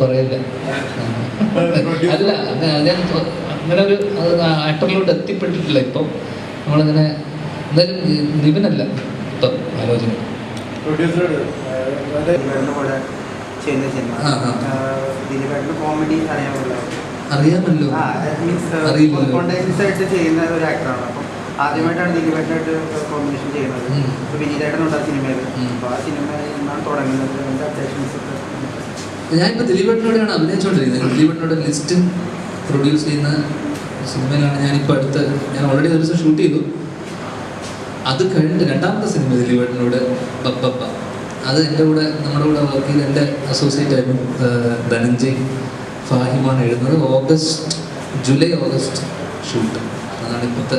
പറയില്ല. അല്ല ഞാൻ അങ്ങനെ ഒരു ആക്ടറിലോട്ട് എത്തിപ്പെട്ടിട്ടില്ല. ഇപ്പം നമ്മളിങ്ങനെ എന്തായാലും നിവിനല്ല ഇപ്പം ആലോചന. അറിയാമല്ലോ. ആയിട്ട് ചെയ്യുന്ന ഒരു ആക്ടറാണ് അപ്പം ആദ്യമായിട്ടാണ് ദിലീപേട്ടനായിട്ട് കോമ്പിനേഷൻ ചെയ്യുന്നത്. ഉം. അപ്പോൾ വിനീതേട്ടനുണ്ട് ആ സിനിമയിൽ അപ്പൊ അപ്പോൾ ആ സിനിമ എന്നാണ് തുടങ്ങുന്നത്. എന്റെ അപ്ഡേഷൻസ് ഒക്കെ ഞാനിപ്പോൾ ദിലീപേട്ടനോടാണ് അഭിനയിച്ചുകൊണ്ടിരിക്കുന്നത് ദിലീപേട്ടനോട് ലിസ്റ്റ് പ്രൊഡ്യൂസ് ചെയ്യുന്ന സിനിമയിലാണ് ഞാനിപ്പോൾ അടുത്ത് ഞാൻ ഓൾറെഡി ഒരു ദിവസം ഷൂട്ട് ചെയ്തു. അത് കഴിഞ്ഞിട്ട് രണ്ടാമത്തെ സിനിമ ദിലീപേട്ടനോട് ബപ്പപ്പ അത് എന്റെ കൂടെ നമ്മുടെ കൂടെ വർക്ക് ചെയ്ത് എന്റെ അസോസിയേറ്റ് ആയിരുന്നു ധനഞ്ജയ് ഫാഹിമാണ് എഴുതുന്നത്. ഓഗസ്റ്റ് ജൂലൈ ഓഗസ്റ്റ് ഷൂട്ട് അതാണ് ഇപ്പോഴത്തെ